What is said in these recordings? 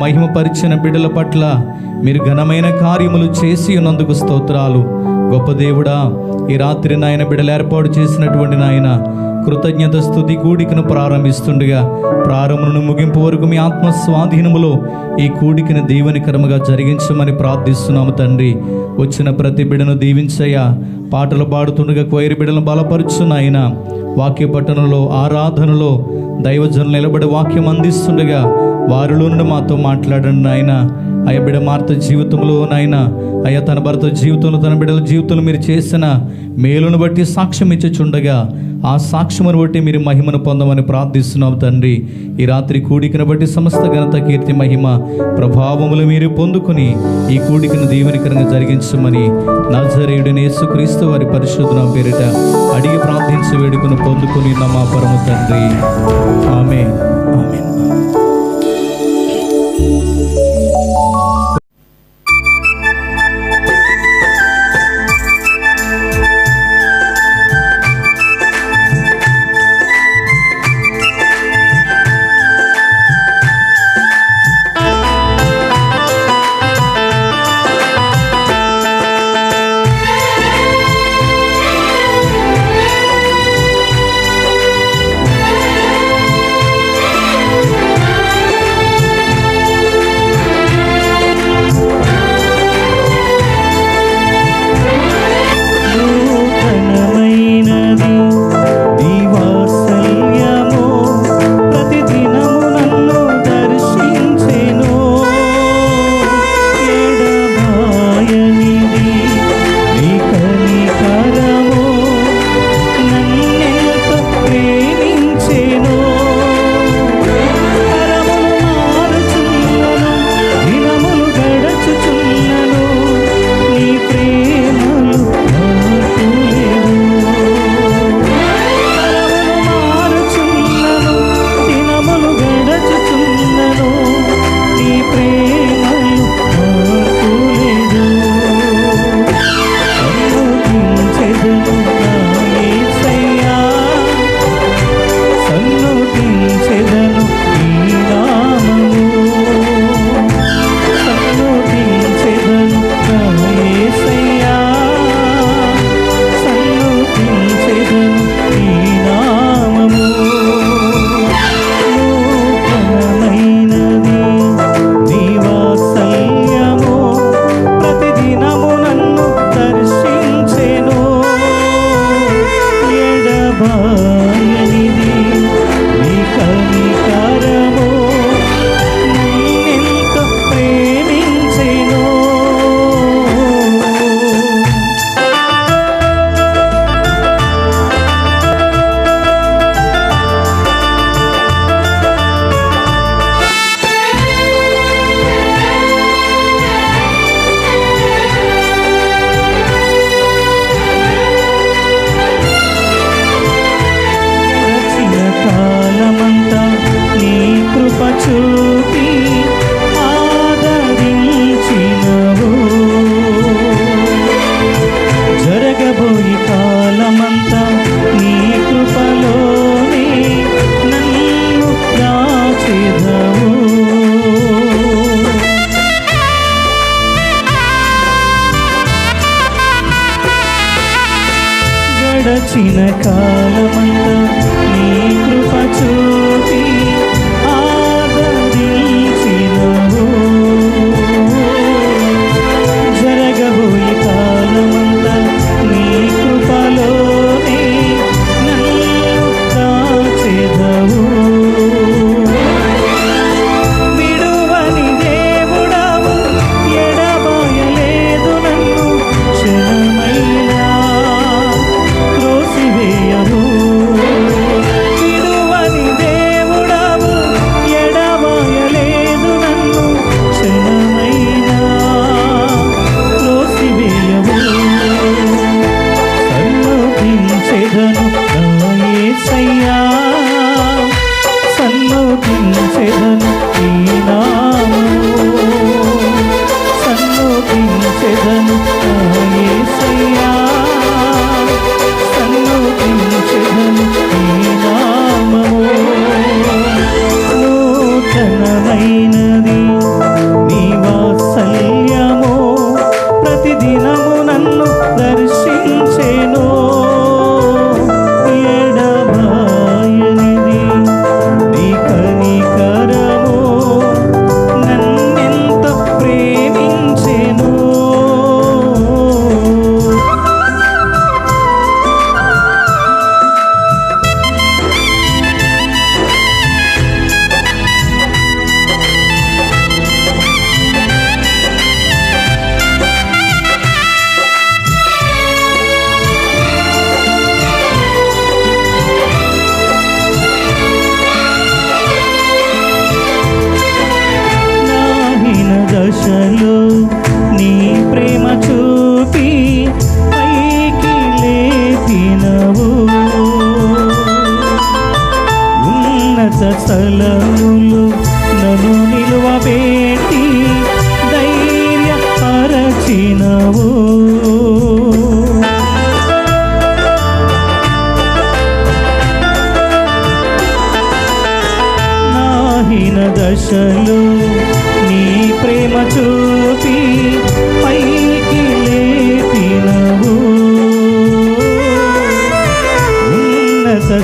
మహిమపరిచిన బిడ్డల పట్ల మీరు ఘనమైన కార్యములు చేసి ఉన్నందుకు స్తోత్రాలు. గొప్ప దేవుడా ఈ రాత్రి నాయన బిడ్డలు ఏర్పాటు చేసినటువంటి నాయన కృతజ్ఞత స్థుతి కూడికను ప్రారంభిస్తుండగా ప్రారంభను ముగింపు వరకు మీ ఆత్మ స్వాధీనములో ఈ కూడికను దీవెనికరముగా జరిగించమని ప్రార్థిస్తున్నాము తండ్రి. వచ్చిన ప్రతి బిడను దీవించయ్యా పాటలు పాడుతుండగా కోయిరి బిడలను బలపరుచున్నాయన వాక్య పట్టణంలో ఆరాధనలో దైవజనులు నిలబడి వాక్యం అందిస్తుండగా వారిలో నుండి మాతో మాట్లాడండి నాయన. అయ్యా బిడ మార్త జీవితంలో నాయన. అయ్యా తన భర్త జీవితంలో తన బిడ్డల జీవితంలో మీరు చేసిన మేలును బట్టి సాక్ష్యం ఇచ్చుచుండగా ఆ సాక్ష్యమును బట్టి మీరు మహిమను పొందమని ప్రార్థిస్తున్నాం తండ్రి. ఈ రాత్రి కూడికను బట్టి సమస్త ఘనత కీర్తి మహిమ ప్రభావములు మీరు పొందుకుని ఈ కూడికను దీవెనికరంగా జరిగించమని నజరేయుడిని యేసుక్రీస్తు వారి పరిశుద్ధన పేరిట అడిగి ప్రార్థించి వేడుకను పొందుకుని నమ్మా పరమ తండ్రి. ఆమె ఆమె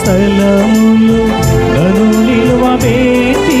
స్థలములు నను నిలువ నిలువబెట్టి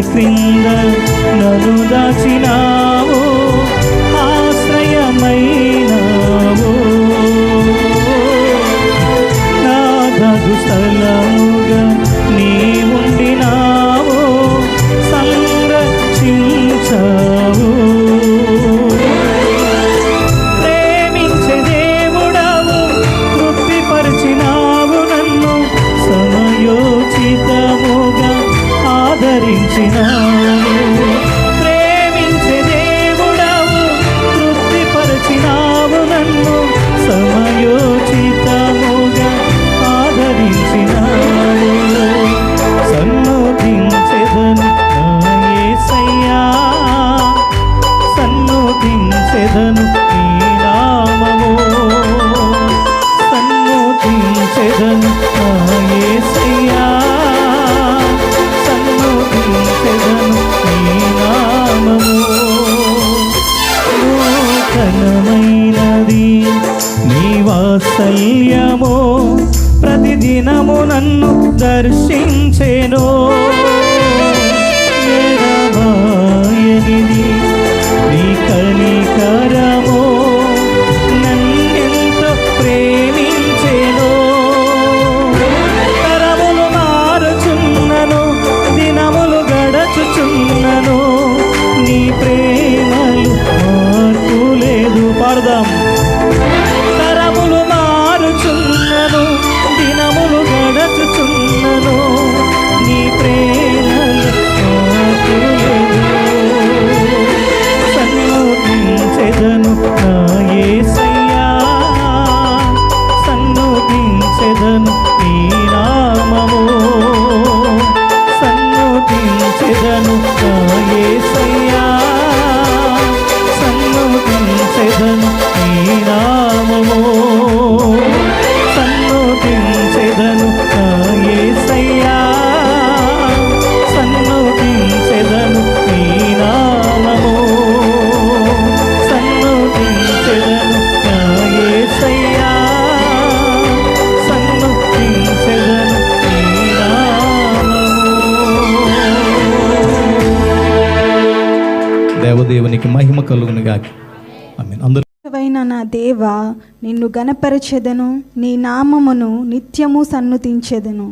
క్రింద నను దాచినావో ఆశ్రయమైనావో. నా స్థలము నిన్ను గణపరచెదను నీ నామమును నిత్యము సన్నుతించెదను.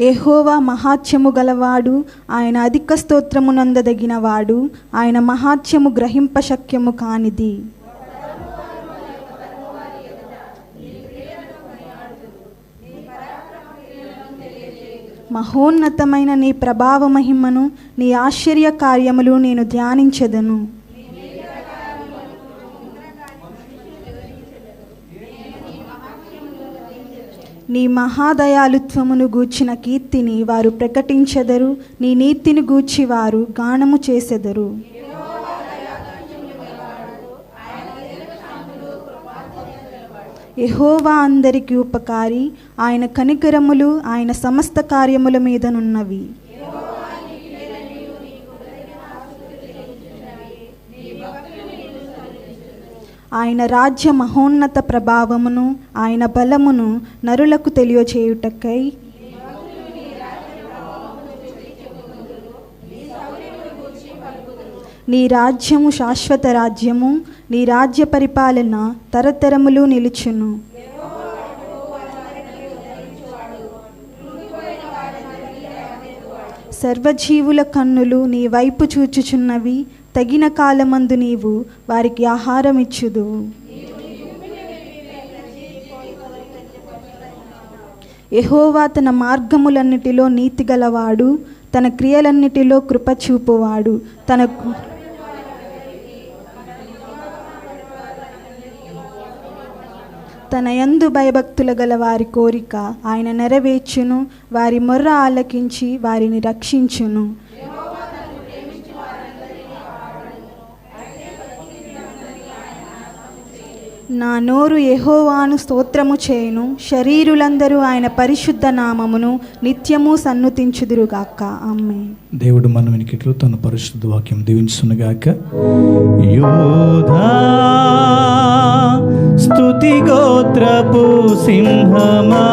ఎహోవా మహాత్యము గలవాడు ఆయన అధిక స్తోత్రమునందదగినవాడు ఆయన మహాత్యము గ్రహింపశక్యము కానిది. మహోన్నతమైన నీ ప్రభావ మహిమను నీ ఆశ్చర్య కార్యములు నేను ధ్యానించెదను. నీ మహాదయాలుత్వమును గూర్చిన కీర్తిని వారు ప్రకటించెదరు నీ నీతిని గూర్చి వారు గానము చేసెదరు. యహోవా అందరికీ ఉపకారి ఆయన కనికరములు ఆయన సమస్త కార్యముల మీదనున్నవి. ఆయన రాజ్య మహోన్నత ప్రభావమును ఆయన బలమును నరులకు తెలియచేయుటకై నీ రాజ్యము శాశ్వత రాజ్యము నీ రాజ్య పరిపాలన తరతరములు నిలుచును. సర్వజీవుల కన్నులు నీ వైపు చూచుచున్నవి తగిన కాలమందు నీవు వారికి ఆహారం ఇచ్చుదు యహోవా తన మార్గములన్నిటిలో నీతి గలవాడు తన క్రియలన్నిటిలో కృప చూపువాడు తన తన యందు భయభక్తుల గల వారి కోరిక ఆయన నెరవేర్చును వారి మొర్ర ఆలకించి వారిని రక్షించును. నా నోరు ఎహోవాను స్తోత్రము చేయును. శరీరులందరూ ఆయన పరిశుద్ధ నామమును నిత్యము సన్నుతించుదురుగాక. అమ్మే దేవుడు మన వెనుకట్లు తన పరిశుద్ధ వాక్యం దీవించునుగాక యోధా స్తుతి గోత్రపు సింహమా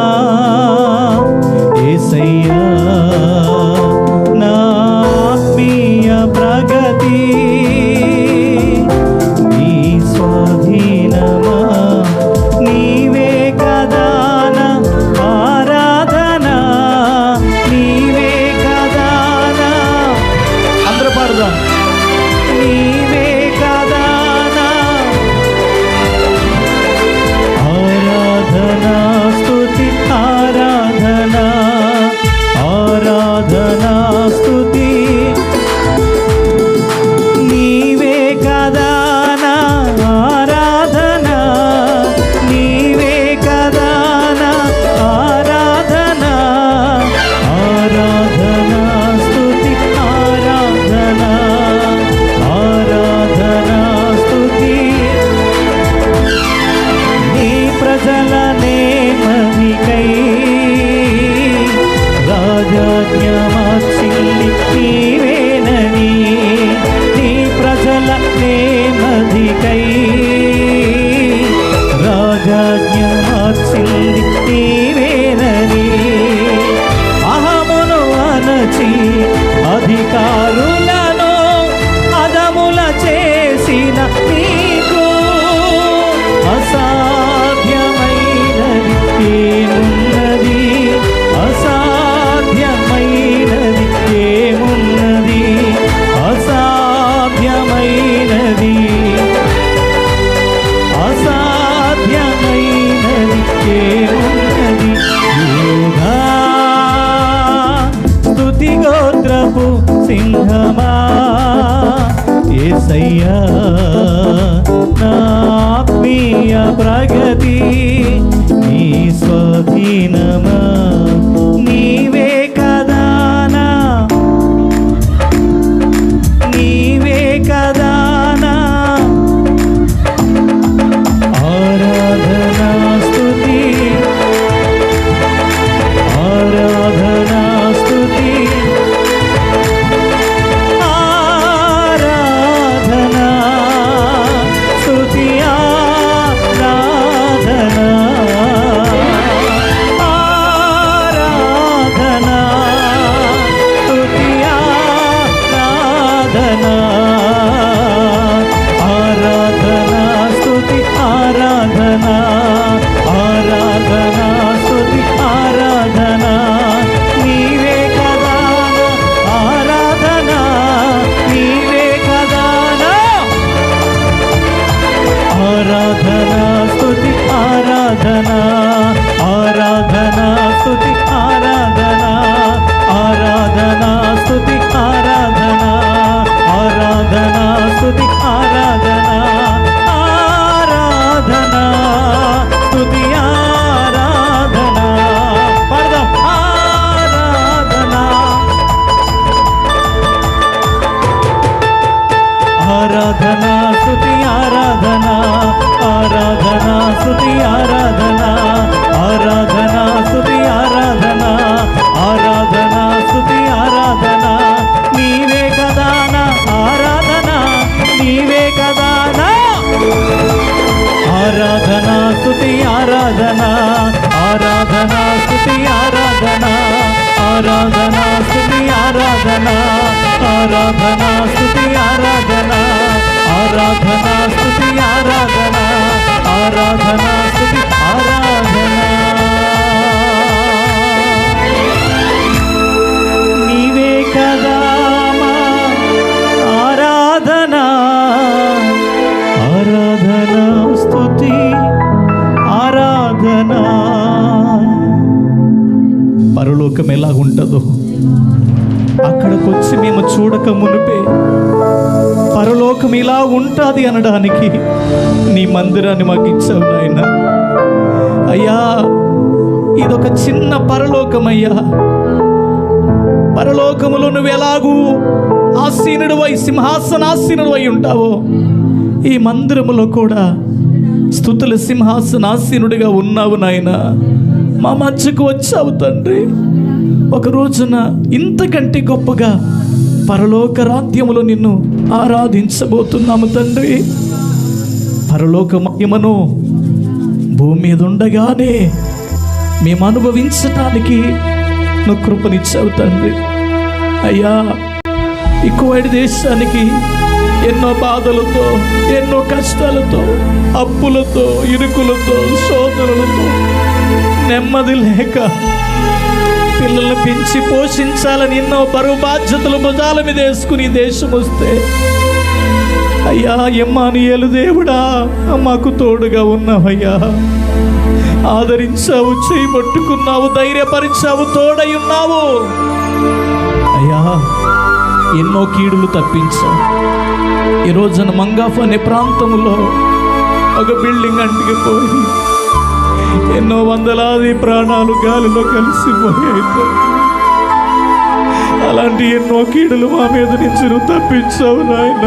ఆరాధనా స్తుతి ఆరాధనా. కదా కదాన ఆరాధన స్థుతి ఆరాధన. ఆరాధన స్థుతి ఆరాధన. ఆరాధన స్థుతి ఆరాధన. ఆరాధన స్థుతి ఆరాధన. ఆరాధన స్థుతి ఆరాధన. ఆరాధన స్థుతి ఆరాధన. పరలోకం ఎలా ఉంటుందో అక్కడికి వచ్చి మేము చూడక మునిపే పరలోకం ఇలా ఉంటుంది అనడానికి నీ మందిరాన్ని మాకు ఇచ్చావు నాయన. అయ్యా ఇదొక చిన్న పరలోకం అయ్యా పరలోకములో నువ్వు ఎలాగూ ఆసీనుడు వై సింహాసనాసీనుడు అయి ఉంటావో ఈ మందిరములో కూడా స్థుతుల సింహాసనాసీనుడిగా ఉన్నావు నాయన. మా మధ్యకు వచ్చావు తండ్రి. ఒక రోజున ఇంతకంటే గొప్పగా పరలోక రాజ్యములో నిన్ను ఆరాధించబోతున్నాము తండ్రి. పరలోక మహిమను భూమి మీద ఉండగానే మేము అనుభవించటానికి నువ్వు కృపనిచ్చావు తండ్రి. అయ్యా ఈ కువైట్ దేశానికి ఎన్నో బాధలతో ఎన్నో కష్టాలతో అప్పులతో ఇరుకులతో శోధనలతో నెమ్మది లేక పిల్లల్ని పెంచి పోషించాలని ఎన్నో బరువు బాధ్యతలు భుజాల మీద వేసుకుని దేశం వస్తే. అయ్యా ఎమ్మానియలు దేవుడా మాకు తోడుగా ఉన్నావయ్యా. ఆదరించావు చేయి పట్టుకున్నావు ధైర్యపరిచావు తోడై ఉన్నావు. అయ్యా ఎన్నో కీడులు తప్పించావు. ఈ రోజున మంగాఫ్ అనే ప్రాంతంలో ఒక బిల్డింగ్ అంటికిపోయి ఎన్నో వందలాది ప్రాణాలు గాలిలో కలిసిపోయాయి అలాంటి ఎన్నో కీడులు మా మీద నుంచి నువ్వు తప్పించావు నాయన.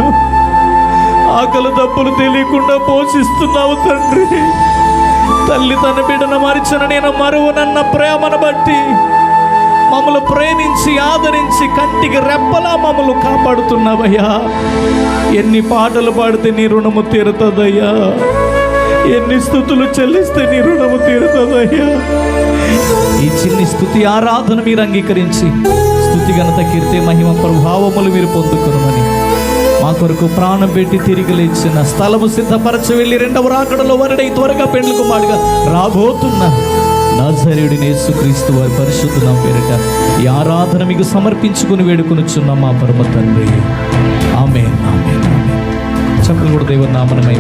ఆకలి దప్పులు తెలియకుండా పోషిస్తున్నావు తండ్రి. తల్లి తన బిడ్డను మరిచిన నేను మరువనన్న ప్రేమను బట్టి మమ్మల్ని ప్రేమించి ఆదరించి కంటికి రెప్పలా మమ్మల్ని కాపాడుతున్నావయ్యా. ఎన్ని పాటలు పాడితే నీ రుణము తీరుతుందయ్యా. ఎన్ని స్థుతులు చెల్లిస్తే నీ రుణము తీరుతుందయ్యా. ఈ చిన్ని స్థుతి ఆరాధన మీరు అంగీకరించి స్థుతి ఘనత కీర్తి మహిమ ప్రభావములు మీరు పొందుకునమని. మా కొరకు ప్రాణం పెట్టి తిరిగి లేచిన స్థలము సిద్ధపరచ వెళ్ళి రెండవ రాకడలో వరడై త్వరగా పెండ్లకు మాడుగా రాబోతున్న నాజరేయుడి యేసుక్రీస్తు వారి పరిశుద్ధ నా పేరిట ఈ ఆరాధన మీకు సమర్పించుకుని వేడుకొనుచున్న మా పరమ తండ్రి. ఆమె ఆమె చెప్పలు కూడా దేవుని నామనమై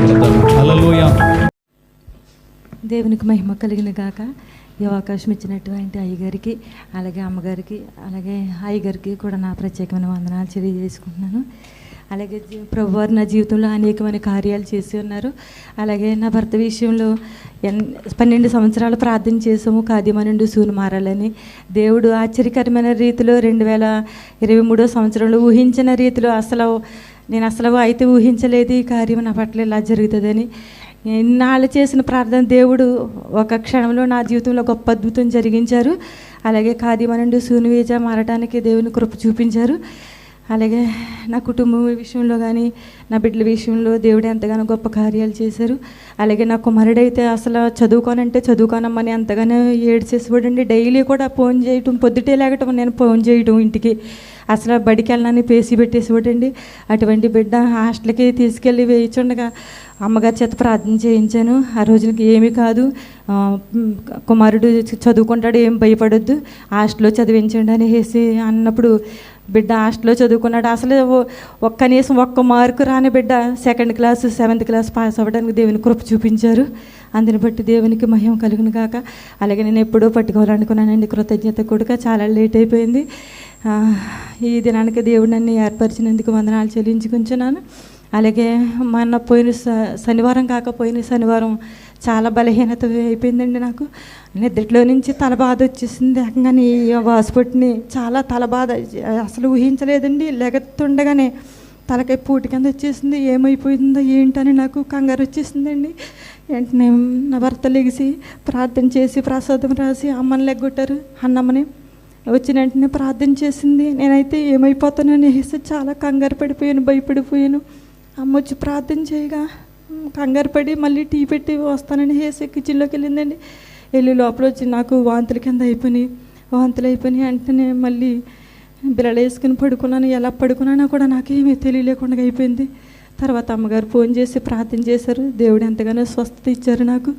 దేవునికి మహిమ కలిగిన గాక ఈ అవకాశం ఇచ్చినటువంటి అయ్యగారికి అలాగే అమ్మగారికి అలాగే అయ్యగారికి కూడా నా ప్రత్యేకమైన వందనాలు తెలియజేసుకుంటున్నాను. అలాగే జీ- ప్రభువారు నా జీవితంలో అనేకమైన కార్యాలు చేసి ఉన్నారు. అలాగే నా భర్త విషయంలో ఎన్ పన్నెండు సంవత్సరాలు ప్రార్థన చేసాము కాద్యమనుండి సూను మారాలని. దేవుడు ఆశ్చర్యకరమైన రీతిలో రెండు వేల ఇరవై మూడో సంవత్సరంలో ఊహించిన రీతిలో అసలు నేను అసలు అయితే ఊహించలేదు ఈ కార్యం నా పట్ల ఇలా జరుగుతుందని. ఎన్నాళ్ళు చేసిన ప్రార్థన దేవుడు ఒక క్షణంలో నా జీవితంలో గొప్ప అద్భుతం జరిగించారు. అలాగే ఖాదీమనండి సూనివేజ మారటానికి దేవుని కృప చూపించారు. అలాగే నా కుటుంబం విషయంలో కానీ నా బిడ్డల విషయంలో దేవుడు ఎంతగానో గొప్ప కార్యాలు చేశారు. అలాగే నా కుమారుడైతే అసలు చదువుకోనంటే చదువుకోనమ్మని ఎంతగానో ఏడ్చేసిపోడండి డైలీ కూడా ఫోన్ చేయటం పొద్దుటే లేకటం నేను ఫోన్ చేయటం ఇంటికి. అసలు బడికి వెళ్ళనని పేసి పెట్టేసిపోడండి అటువంటి బిడ్డ హాస్టల్కి తీసుకెళ్ళి వేయించుండగా అమ్మగారి చేత ప్రార్థన చేయించాను. ఆ రోజునకి ఏమీ కాదు. కుమారుడు చదువుకుంటాడు ఏం భయపడొద్దు. హాస్టల్లో చదివించండి అనేసి అన్నప్పుడు బిడ్డ హాస్టల్లో చదువుకున్నాడు. అసలు ఓ- ఒక్క కనీసం ఒక్క మార్కు రాని బిడ్డ second class seventh class pass అవ్వడానికి దేవుని కృప చూపించారు. అందుని బట్టి దేవునికి మహిమ కలుగును కాక అలాగే నేను ఎప్పుడూ పట్టుకోవాలనుకున్నానండి. కృతజ్ఞత కొడుక చాలా లేట్ అయిపోయింది. ఈ దినానికి దేవుడు నన్ను ఏర్పరిచినందుకు వందనాలు చెల్లించుకుంటున్నాను. అలాగే మొన్న పోయిన శనివారం కాకపోయిన శనివారం చాలా బలహీనత అయిపోయిందండి నాకు. నిద్రలో నుంచి తల బాధ వచ్చేసింది. ఏకంగానే ఈ వాసుపట్టిని చాలా తల బాధ అసలు ఊహించలేదండి. లెగతుండగానే తలకాయ పూటి కింద వచ్చేసింది. ఏమైపోయిందో ఏంటని నాకు కంగారు వచ్చేసిందండి. వెంటనే నా భర్త లెగిసి ప్రార్థన చేసి ప్రసాదం రాసి అమ్మని లెగ్గొట్టారు అన్నమ్మని. వచ్చిన వెంటనే ప్రార్థన చేసింది. నేనైతే ఏమైపోతానని అనేసి చాలా కంగారు పడిపోయాను భయపడిపోయాను. అమ్మ వచ్చి ప్రార్థన చేయగా కంగారు పడి మళ్ళీ టీ పెట్టి వస్తానని వేసి కిచెన్లోకి వెళ్ళిందండి. వెళ్ళి లోపల వచ్చి నాకు వాంతుల కింద అయిపోయినాయి. వాంతులు అయిపోయినాయి వెంటనే మళ్ళీ బిల్లలు వేసుకుని పడుకున్నాను. ఎలా పడుకున్నానో కూడా నాకేమీ తెలియలేకుండా అయిపోయింది. తర్వాత అమ్మగారు ఫోన్ చేసి ప్రార్థన చేశారు. దేవుడు ఎంతగానో స్వస్థత ఇచ్చారు నాకు.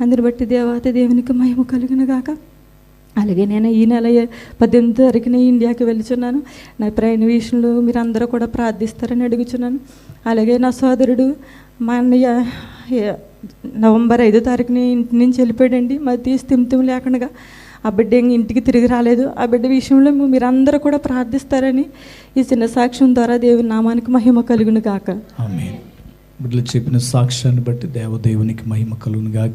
అందుని బట్టి దేవత దేవునికి మహిమ కలిగిన గాక. అలాగే నేను ఈ నెల పద్దెనిమిది తారీఖున ఇండియాకి వెళ్తున్నాను నా ప్రయాణ విషయంలో మీరు అందరూ కూడా ప్రార్థిస్తారని అడుగుచున్నాను. అలాగే నా సోదరుడు మా అన్నయ్య నవంబర్ ఐదో తారీఖుని ఇంటి నుంచి వెళ్ళిపోయాడండి. మరి తీసి తిమ్తిం లేకుండా ఆ బిడ్డ ఇంక ఇంటికి తిరిగి రాలేదు. ఆ బిడ్డ విషయంలో మీరందరూ కూడా ప్రార్థిస్తారని ఈ చిన్న సాక్ష్యం ద్వారా దేవుని నామానికి మహిమ కలుగును గాక. బిడ్డలు చెప్పిన సాక్ష్యాన్ని బట్టి దేవదేవునికి మహిమ కలుగును గాక.